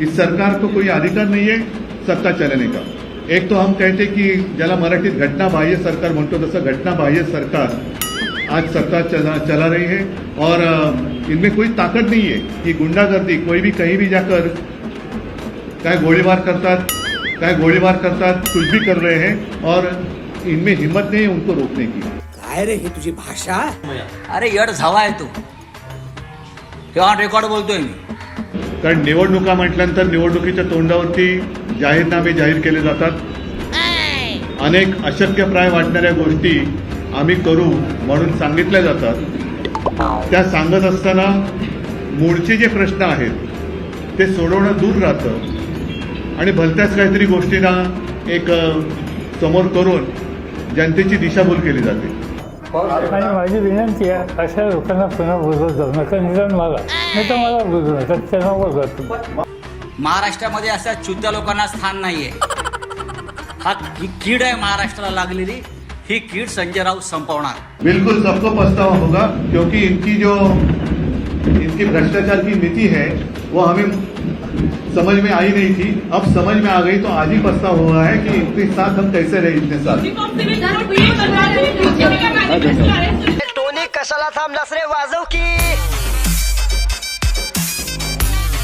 इस सरकार को कोई अधिकार नहीं है सत्ता चलाने का। एक तो हम कहते की ज्याला मराठीत घटना बाह्य सरकार म्हणतो तसं घटना बाह्य सरकार आज सत्ता चला चला रही है और इनमें कोई ताकत नहीं है कि गुंडागर्दी कोई भी कहीं भी जाकर काय गोलीबार करतात काय गोलीबार करतात कुछ भी कर रहे हैं और इनमें हिम्मत नहीं है उनको रोकने की। काय रे ही तुझी भाषा? अरे यड झावा आहे तू. तेव्हा रेकॉर्ड बोलतोय मी. कारण निवडणुका म्हटल्यानंतर निवडणुकीच्या तोंडावरती जाहीरनामे जाहीर केले जातात. अनेक अशक्यप्राय वाटणाऱ्या गोष्टी आम्ही करू म्हणून सांगितल्या जातात. त्या सांगत असताना मूळचे जे प्रश्न आहेत ते सोडवणं दूर राहतं. आणि भलत्याच काहीतरी गोष्टींना एक समोर करून जनतेची दिशाभूल केली जाते. आणि माझी विनंती आहे अशा लोकांना पुन्हा बोलवत जाऊ नका. निदान मला. नाही तर मला बोलू नका. त्यांना बोलवा तुम्ही. महाराष्ट्रामध्ये अशा चुत्या लोकांना स्थान नाहीये. हा ही कीड आहे महाराष्ट्राला लागलेली. ही कीड संजय राऊत संपवणार. बिल्कुल सबको पछतावा होगा क्योंकि इनकी जो इनकी भ्रष्टाचार की नीति है वो हमें समझ में आई नहीं थी। अब समझ में आ गई तो आज ही पछतावा हुआ है कि इतने साथ हम कैसे रहे इतने साथ। टोनी कशाला थांबलास रे वाजव की।